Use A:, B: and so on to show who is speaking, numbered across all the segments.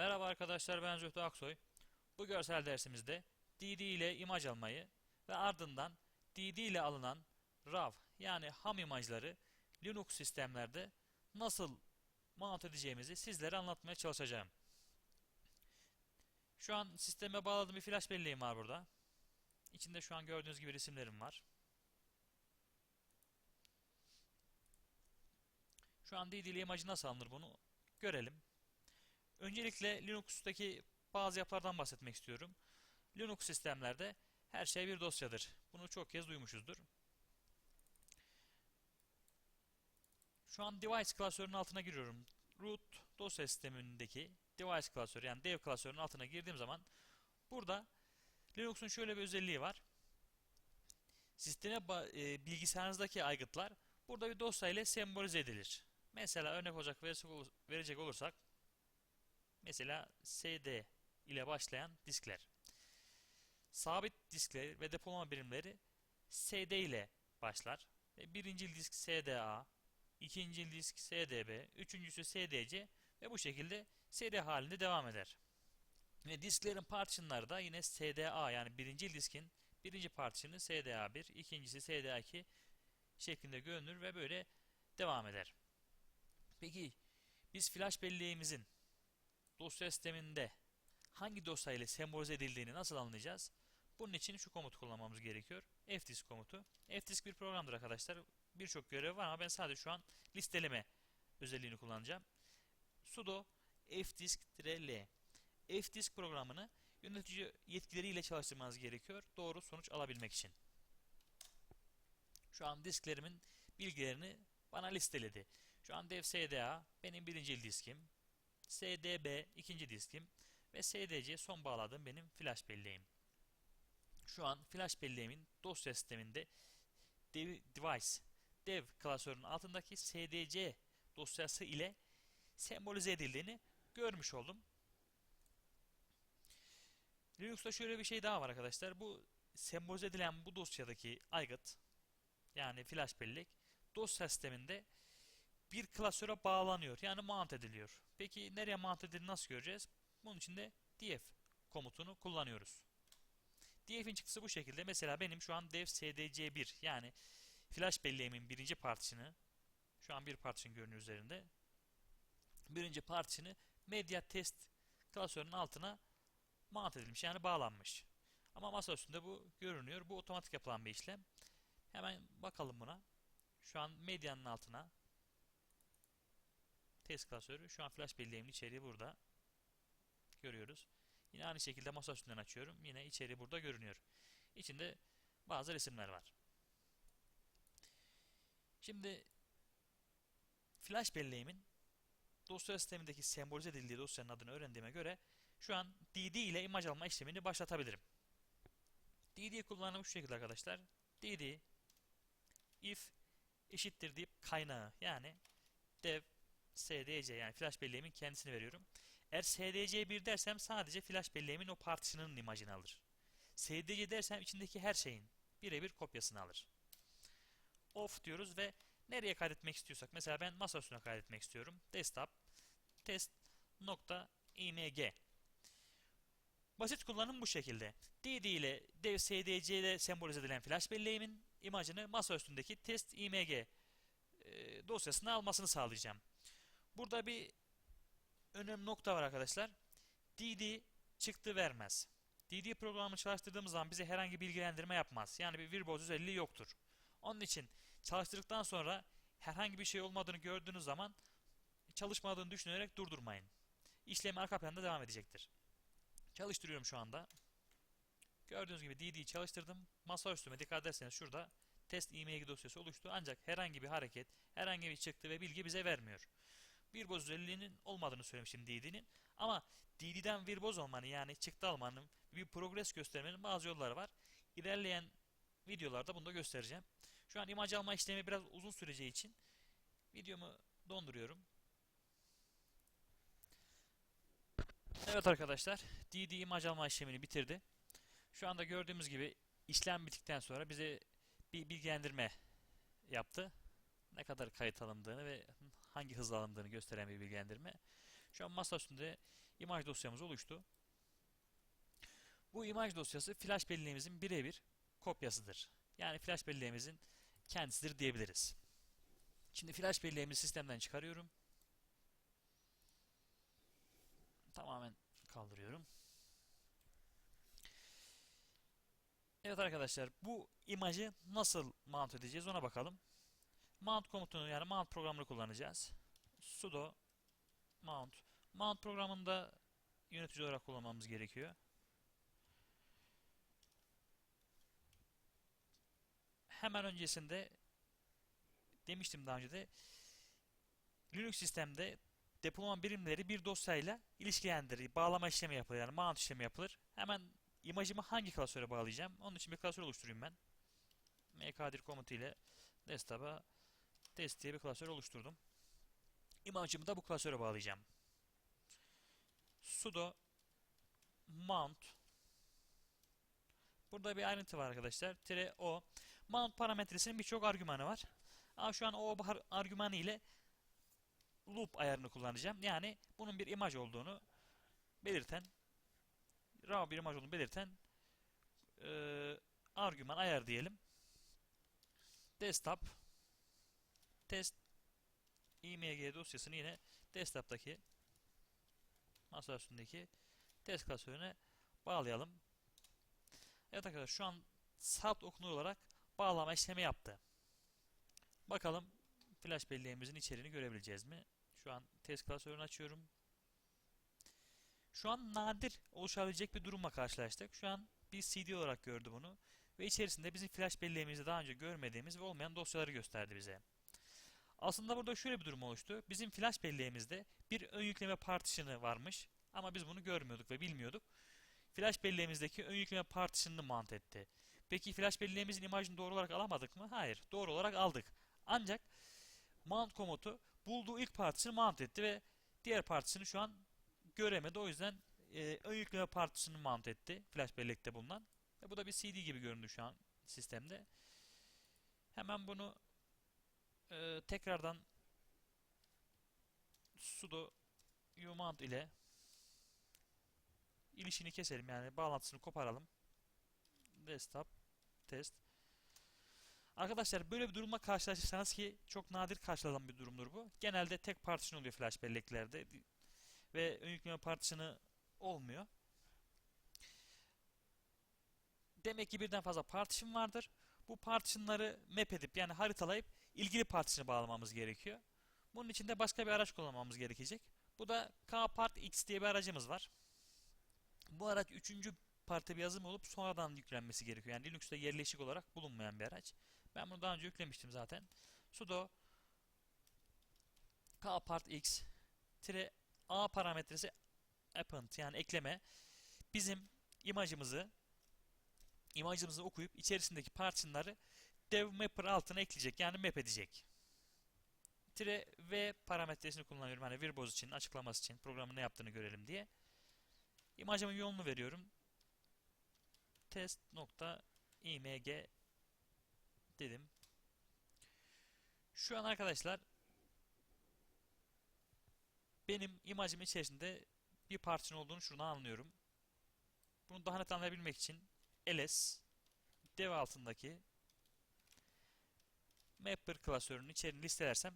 A: Merhaba arkadaşlar ben Zühtü Aksoy. Bu görsel dersimizde DD ile imaj almayı ve ardından DD ile alınan RAW yani ham imajları Linux sistemlerde nasıl mount edeceğimizi sizlere anlatmaya çalışacağım. Şu an sisteme bağladığım bir flash belleğim var burada. İçinde şu an gördüğünüz gibi resimlerim var. Şu an DD ile imajı nasıl alınır bunu görelim. Öncelikle Linux'taki bazı yapılardan bahsetmek istiyorum. Linux sistemlerde her şey bir dosyadır. Bunu çok kez duymuşuzdur. Şu an device klasörünün altına giriyorum. Root dosya sistemindeki device klasörü yani dev klasörünün altına girdiğim zaman burada Linux'un şöyle bir özelliği var. Sisteme e, bilgisayarınızdaki aygıtlar burada bir dosya ile sembolize edilir. Mesela örnek olacak verecek olursak Mesela SD ile başlayan diskler. Sabit diskler ve depolama birimleri SD ile başlar. Birinci disk SDA, ikinci disk SDB, üçüncüsü SDC ve bu şekilde SD halinde devam eder. Ve disklerin partitionları da yine SDA yani birinci diskin birinci partition'ı SDA1, ikincisi SDA2 şeklinde görünür ve böyle devam eder. Peki biz flash belleğimizin dosya sisteminde hangi dosya ile sembolize edildiğini nasıl anlayacağız? Bunun için şu komutu kullanmamız gerekiyor. fdisk komutu. fdisk bir programdır arkadaşlar. Birçok görev var ama ben sadece şu an listeleme özelliğini kullanacağım. sudo fdisk-l fdisk programını yönetici yetkileriyle çalıştırmanız gerekiyor. Doğru sonuç alabilmek için. Şu an disklerimin bilgilerini bana listeledi. Şu an dev SDA benim birinci diskim. SDB ikinci diskim ve SDC son bağladığım benim flash belleğim. Şu an flash belleğimin dosya sisteminde device dev klasörünün altındaki SDC dosyası ile sembolize edildiğini görmüş oldum. Linux'ta şöyle bir şey daha var arkadaşlar. Bu sembolize edilen bu dosyadaki aygıt yani flash bellek dosya sisteminde bir klasöre bağlanıyor. Yani mount ediliyor. Peki nereye mount edildiğini nasıl göreceğiz? Bunun için de df komutunu kullanıyoruz. df'in çıktısı bu şekilde. Mesela benim şu an dev sdc1 yani flash belleğimin birinci partisini şu an bir partition görünüyor üzerinde. Birinci partisini media test klasörünün altına mount edilmiş yani bağlanmış. Ama masa üstünde bu görünüyor. Bu otomatik yapılan bir işlem. Hemen bakalım buna. Şu an medyanın altına test klasörü. Şu an flash belleğimin içeriği burada. Görüyoruz. Yine aynı şekilde masa üstünden açıyorum. Yine içeriği burada görünüyor. İçinde bazı resimler var. Şimdi flash belleğimin dosya sistemindeki sembolize edildiği dosyanın adını öğrendiğime göre şu an DD ile imaj alma işlemini başlatabilirim. DD kullanımı şu şekilde arkadaşlar. DD if eşittir deyip kaynağı yani dev SDC yani flash belleğimin kendisini veriyorum. Eğer SDC 1 dersem sadece flash belleğimin o partisinin imajını alır. SDC dersem içindeki her şeyin birebir kopyasını alır. Off diyoruz ve nereye kaydetmek istiyorsak mesela ben masa üstüne kaydetmek istiyorum. Desktop test img Basit kullanım bu şekilde. DD ile dev SDC ile sembolize edilen flash belleğimin imajını masa üstündeki test img e, dosyasına almasını sağlayacağım. Burada bir önemli nokta var arkadaşlar. DD çıktı vermez. DD programını çalıştırdığımız zaman bize herhangi bilgilendirme yapmaz. Yani bir virboz özelliği yoktur. Onun için çalıştırdıktan sonra herhangi bir şey olmadığını gördüğünüz zaman çalışmadığını düşünerek durdurmayın. İşlem arka planda devam edecektir. Çalıştırıyorum şu anda. Gördüğünüz gibi DD'yi çalıştırdım. Masa üstüme dikkat ederseniz şurada test img dosyası oluştu. Ancak herhangi bir hareket, herhangi bir çıktı ve bilgi bize vermiyor virboz özelliğinin olmadığını söylemiştim DD'nin. Ama DD'den virboz olmanın yani çıktı almanın bir progres göstermenin bazı yolları var. İlerleyen videolarda bunu da göstereceğim. Şu an imaj alma işlemi biraz uzun süreceği için videomu donduruyorum. Evet arkadaşlar DD imaj alma işlemini bitirdi. Şu anda gördüğümüz gibi işlem bittikten sonra bize bir bilgilendirme yaptı ne kadar kayıt alındığını ve hangi hızla alındığını gösteren bir bilgilendirme. Şu an masa üstünde imaj dosyamız oluştu. Bu imaj dosyası flash belleğimizin birebir kopyasıdır. Yani flash belleğimizin kendisidir diyebiliriz. Şimdi flash belleğimizi sistemden çıkarıyorum. Tamamen kaldırıyorum. Evet arkadaşlar bu imajı nasıl mount edeceğiz ona bakalım. Mount komutunu yani mount programını kullanacağız. sudo mount. Mount programında yönetici olarak kullanmamız gerekiyor. Hemen öncesinde demiştim daha önce de Linux sistemde depolama birimleri bir dosyayla ilişkilendirir. Bağlama işlemi yapılır. Yani mount işlemi yapılır. Hemen imajımı hangi klasöre bağlayacağım? Onun için bir klasör oluşturayım ben. mkdir komutu ile desktop'a test diye bir klasör oluşturdum. İmajımı da bu klasöre bağlayacağım. sudo mount Burada bir ayrıntı var arkadaşlar. Tire o. Mount parametresinin birçok argümanı var. Ama şu an o argümanı ile loop ayarını kullanacağım. Yani bunun bir imaj olduğunu belirten raw bir imaj olduğunu belirten e, argüman ayar diyelim. Desktop test img dosyasını yine desktop'taki masa üstündeki test klasörüne bağlayalım. Evet arkadaşlar şu an salt okunur olarak bağlama işlemi yaptı. Bakalım flash belleğimizin içeriğini görebileceğiz mi? Şu an test klasörünü açıyorum. Şu an nadir oluşabilecek bir durumla karşılaştık. Şu an bir CD olarak gördü bunu. Ve içerisinde bizim flash belleğimizde daha önce görmediğimiz ve olmayan dosyaları gösterdi bize. Aslında burada şöyle bir durum oluştu. Bizim flash belleğimizde bir ön yükleme partition'ı varmış. Ama biz bunu görmüyorduk ve bilmiyorduk. Flash belleğimizdeki ön yükleme partition'ını mount etti. Peki flash belleğimizin imajını doğru olarak alamadık mı? Hayır. Doğru olarak aldık. Ancak mount komutu bulduğu ilk partisini mount etti ve diğer partisini şu an göremedi. O yüzden e, ön yükleme partisini mount etti. Flash bellekte bulunan. Ve bu da bir CD gibi göründü şu an sistemde. Hemen bunu e, tekrardan sudo umount ile ilişini keselim yani bağlantısını koparalım. Desktop test. Arkadaşlar böyle bir durumla karşılaşırsanız ki çok nadir karşılanan bir durumdur bu. Genelde tek partition oluyor flash belleklerde ve ön yükleme partişini olmuyor. Demek ki birden fazla partition vardır. Bu partitionları map edip yani haritalayıp ilgili partişini bağlamamız gerekiyor. Bunun için de başka bir araç kullanmamız gerekecek. Bu da Kpart X diye bir aracımız var. Bu araç üçüncü parti bir yazım olup sonradan yüklenmesi gerekiyor. Yani Linux'ta yerleşik olarak bulunmayan bir araç. Ben bunu daha önce yüklemiştim zaten. sudo kpart x tire a parametresi append yani ekleme bizim imajımızı imajımızı okuyup içerisindeki partitionları dev mapper altına ekleyecek yani map edecek. Tire v parametresini kullanıyorum hani virboz için açıklaması için programın ne yaptığını görelim diye. İmajımın yolunu veriyorum. test.img dedim. Şu an arkadaşlar benim imajım içerisinde bir parçanın olduğunu şuradan anlıyorum. Bunu daha net anlayabilmek için ls dev altındaki mapper klasörünün içeriğini listelersem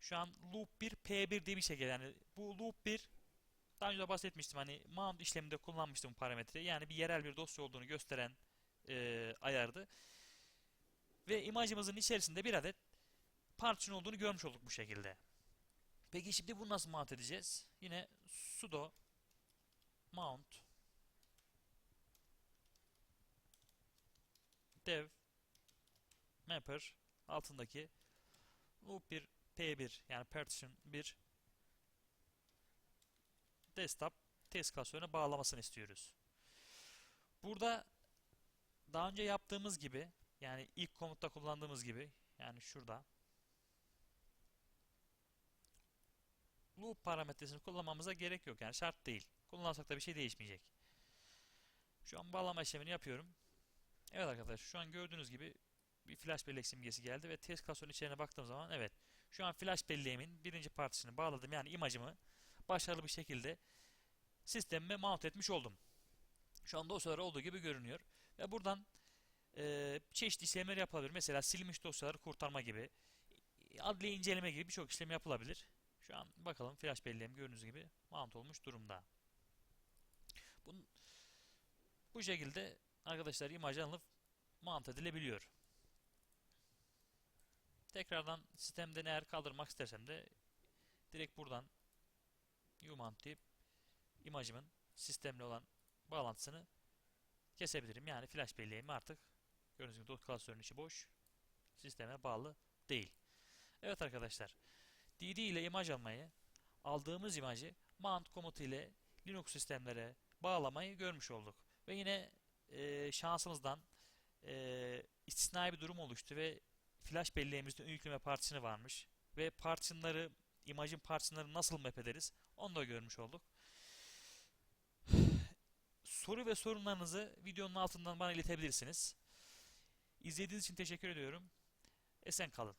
A: şu an loop 1 p1 diye bir şey geliyor. Yani bu loop 1 daha önce de bahsetmiştim hani mount işleminde kullanmıştım bu parametreyi. Yani bir yerel bir dosya olduğunu gösteren e, ayardı. Ve imajımızın içerisinde bir adet partition olduğunu görmüş olduk bu şekilde. Peki şimdi bunu nasıl mount edeceğiz? Yine sudo mount dev mapper altındaki loop 1 p1 yani partition 1 desktop test klasörüne bağlamasını istiyoruz. Burada daha önce yaptığımız gibi yani ilk komutta kullandığımız gibi yani şurada loop parametresini kullanmamıza gerek yok. Yani şart değil. Kullansak da bir şey değişmeyecek. Şu an bağlama işlemini yapıyorum. Evet arkadaşlar şu an gördüğünüz gibi bir flash bellek simgesi geldi ve test klasörünün içine baktığım zaman evet şu an flash belleğimin birinci partisini bağladım yani imajımı başarılı bir şekilde sistemime mount etmiş oldum. Şu an dosyalar olduğu gibi görünüyor. Ve buradan e, çeşitli işlemler yapılabilir. Mesela silmiş dosyaları kurtarma gibi, adli inceleme gibi birçok işlem yapılabilir. Şu an bakalım flash belleğim gördüğünüz gibi mount olmuş durumda. Bunun, bu şekilde arkadaşlar imaj alınıp mount edilebiliyor. Tekrardan sistemden eğer kaldırmak istersem de direkt buradan umount deyip imajımın sistemle olan bağlantısını kesebilirim. Yani flash belleğimi artık gördüğünüz gibi dot klasörün içi boş. Sisteme bağlı değil. Evet arkadaşlar. DD ile imaj almayı, aldığımız imajı mount komutu ile Linux sistemlere bağlamayı görmüş olduk. Ve yine e, şansımızdan e, istisnai bir durum oluştu ve flash belleğimizde ön yükleme partisini varmış. Ve partitionları, imajın partitionları nasıl map ederiz onu da görmüş olduk. Soru ve sorunlarınızı videonun altından bana iletebilirsiniz. İzlediğiniz için teşekkür ediyorum. Esen kalın.